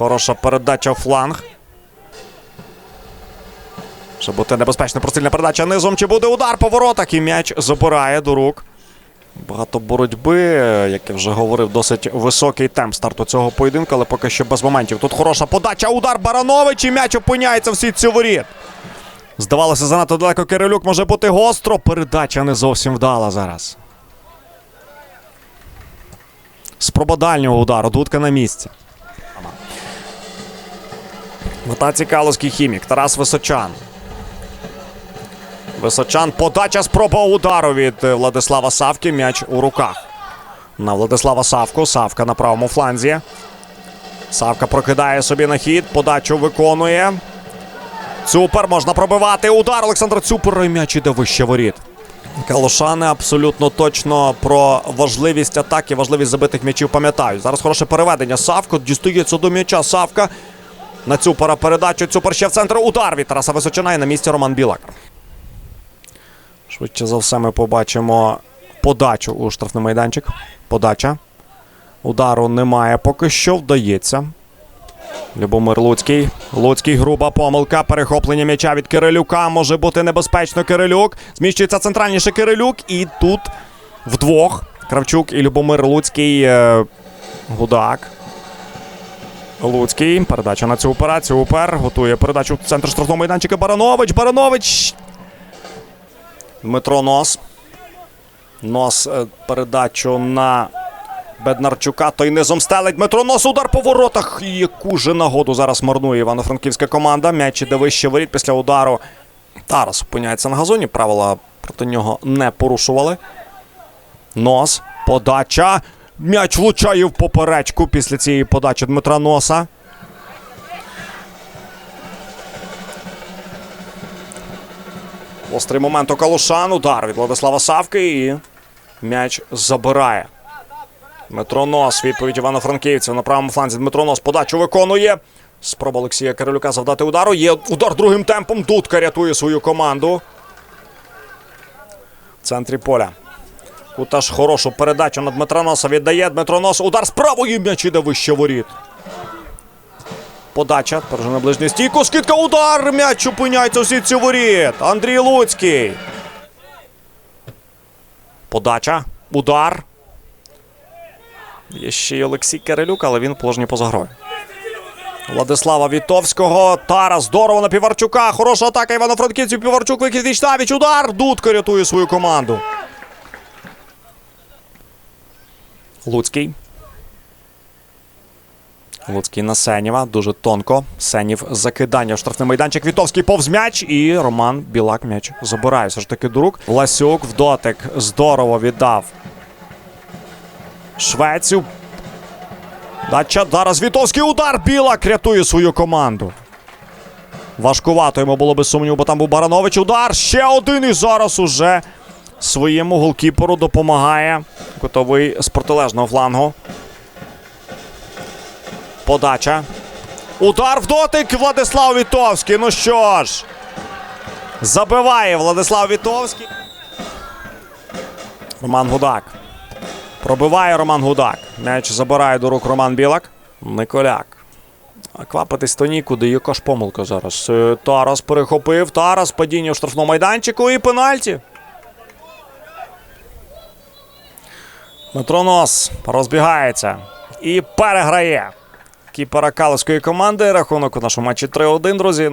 Хороша передача в фланг. Щоб бути небезпечно простильна передача низом. Чи буде удар по воротах? І м'яч забирає до рук. Багато боротьби, як я вже говорив, досить високий темп старту цього поєдинку, але поки що без моментів. Тут хороша подача, удар Баранович і м'яч опиняється в сітці воріт. Здавалося, занадто далеко Кирилюк може бути гостро. Передача не зовсім вдала зараз. Спроба дальнього удару. Дудка на місці. В атаці Калузький хімік. Тарас Височан. Височан. Подача спроба удару від Владислава Савки. М'яч у руках. На Владислава Савку. Савка на правому фланзі. Савка прокидає собі на хід. Подачу виконує. Цупер можна пробивати. Удар Олександр Цупер. І м'яч іде вище воріт. Калушани абсолютно точно про важливість атаки, важливість забитих м'ячів пам'ятають. Зараз хороше переведення. Савко дістається до м'яча. Савка. На Цупера передачу. Цупер ще в центр. Удар від Тараса Височина і на місці Роман Білак. Швидше за все, ми побачимо подачу у штрафний майданчик. Подача. Удару немає. Поки що вдається. Любомир Луцький. Луцький груба помилка. Перехоплення м'яча від Кирилюка. Може бути небезпечно. Кирилюк. Зміщується центральніше Кирилюк. І тут вдвох. Кравчук і Любомир Луцький. Е, Гудак. Луцький. Передача на цю операцію. Упер. Готує передачу в центр штрафного майданчика. Баранович. Баранович. Дмитро Нос. Нос е, передачу на Беднарчука. Той низом стелить. Дмитро Нос. Удар по воротах. Яку же нагоду зараз марнує івано-франківська команда. М'яч іде вище воріт після удару. Тарас опиняється на газоні. Правила проти нього не порушували. Нос. Подача. М'яч влучає в поперечку після цієї подачі Дмитра Носа. Острий момент у Калушан. Удар від Владислава Савки і м'яч забирає. Дмитро Нос. Відповідь Івано-Франківців на правому фланзі. Дмитро Нос подачу виконує. Спроба Олексія Кирилюка завдати удару. Є удар другим темпом. Дудка рятує свою команду. В центрі поля. Куташ хорошу передачу на Дмитра Носа віддає. Дмитро Нос. Удар з правої м'яч іде вище воріт. Подача. Тепер вже на ближню стійку. Скидка. Удар. М'яч опиняється у сітці воріт. Андрій Луцький. Подача. Удар. Є ще й Олексій Кирилюк, але він в положенні поза грою. Владислава Вітовського. Тара здорово на Піварчука. Хороша атака Івано-Франківців. Піварчук викид Вічнавіч. Удар. Дудка рятує свою команду. Луцький. Луцький на Сеніва. Дуже тонко. Сенів закидання в штрафний майданчик. Вітовський повз м'яч. І Роман Білак м'яч забирає. Все ж таки до рук. Ласюк в дотик. Здорово віддав. Швеців. Дача зараз Вітовський удар. Білак рятує свою команду. Важкувато йому було без сумніву, бо там був Баранович. Удар. Ще один. І зараз уже своєму голкіперу допомагає. Готовий з протилежного флангу. Подача. Удар в дотик Владислав Вітовський. Ну що ж. Забиває Владислав Вітовський. Роман Гудак. Пробиває Роман Гудак. М'яч забирає до рук Роман Білак. Николяк. Квапитись то нікуди. Яка ж помилка зараз. Е, Тарас перехопив. Тарас падіння в штрафному майданчику і пенальті. Метронос розбігається і переграє. Кіпера Калицької команди. Рахунок у нашому матчі 3-1, друзі.